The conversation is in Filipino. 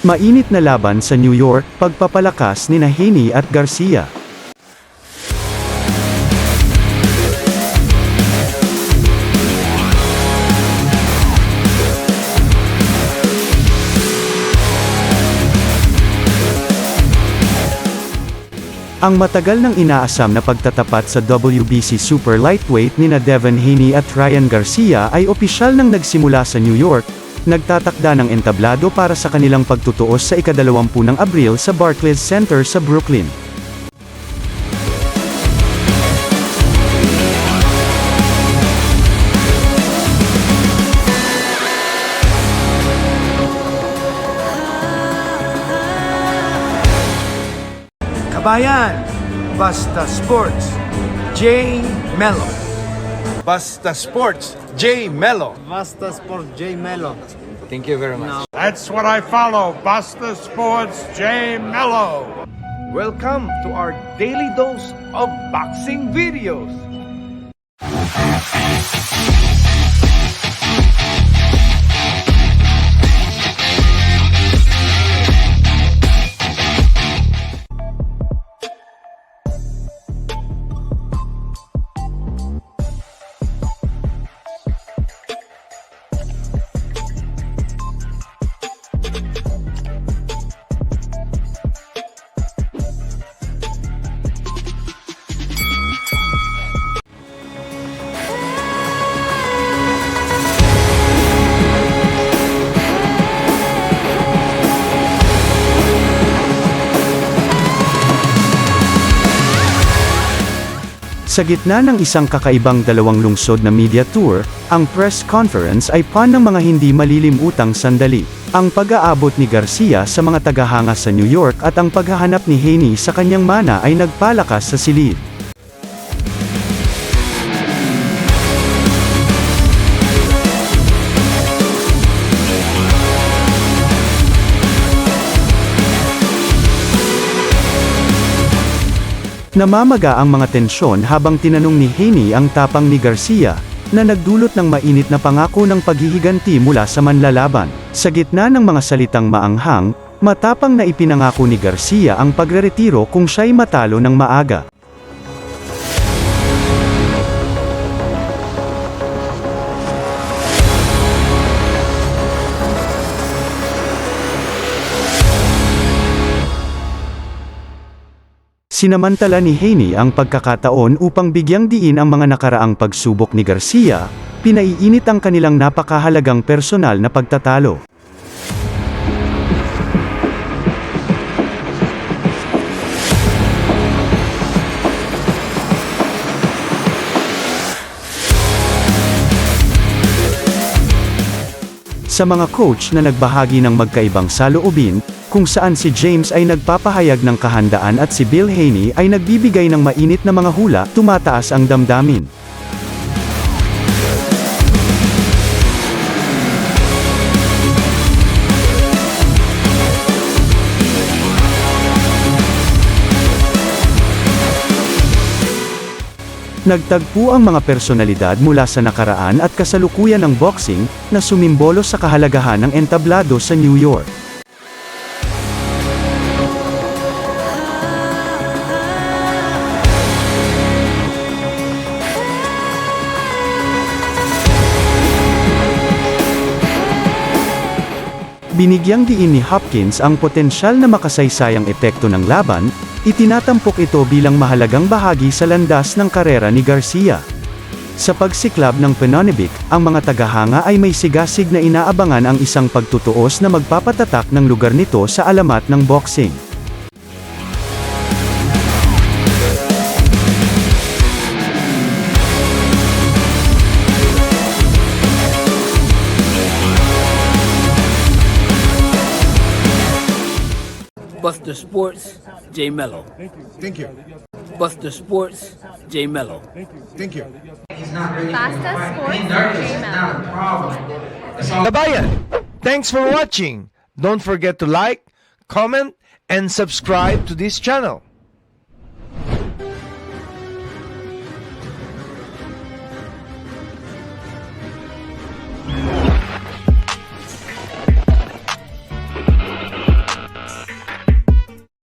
Mainit na laban sa New York, pagpapalakas ni Haney at Garcia. Ang matagal nang inaasam na pagtatapat sa WBC Super Lightweight ni na Devin Haney at Ryan Garcia ay opisyal nang nagsimula sa New York, nagtatakda ng entablado para sa kanilang pagtutuos sa ikadalawampu ng Abril sa Barclays Center sa Brooklyn. Kabayan, Basta Sports, J. Mello. Basta Sports, J. Mello. Basta Sports, J Melo. Thank you very much. That's what I follow. Basta Sports J Mello. Welcome to our daily dose of boxing videos. Sa gitna ng isang kakaibang dalawang lungsod na media tour, ang press conference ay pan ng mga hindi malilimutang sandali. Ang pag-aabot ni Garcia sa mga tagahanga sa New York at ang paghahanap ni Haney sa kanyang mana ay nagpalakas sa silid. Namamaga ang mga tensyon habang tinanong ni Haney ang tapang ni Garcia, na nagdulot ng mainit na pangako ng paghihiganti mula sa manlalaban. Sa gitna ng mga salitang maanghang, matapang na ipinangako ni Garcia ang pagreretiro kung siya'y matalo ng maaga. Sinamantala ni Haney ang pagkakataon upang bigyang diin ang mga nakaraang pagsubok ni Garcia, pinaiinit ang kanilang napakahalagang personal na pagtatalo. Sa mga coach na nagbahagi ng magkaibang saloobin, kung saan si James ay nagpapahayag ng kahandaan at si Bill Haney ay nagbibigay ng mainit na mga hula, tumataas ang damdamin. Nagtagpo ang mga personalidad mula sa nakaraan at kasalukuyan ng boxing, na sumimbolo sa kahalagahan ng entablado sa New York. Binigyang diin ni Hopkins ang potensyal na makasaysayang epekto ng laban, itinatampok ito bilang mahalagang bahagi sa landas ng karera ni Garcia. Sa pagsiklab ng Penonibic, ang mga tagahanga ay may sigasig na inaabangan ang isang pagtutuos na magpapatatak ng lugar nito sa alamat ng boxing. Buster Sports, J Mello. Thank you. Buster Sports, J Mello. Thank you. Basta Sports J-Mel. Kabayan, thanks for watching. Don't forget to like, comment, and subscribe to this channel.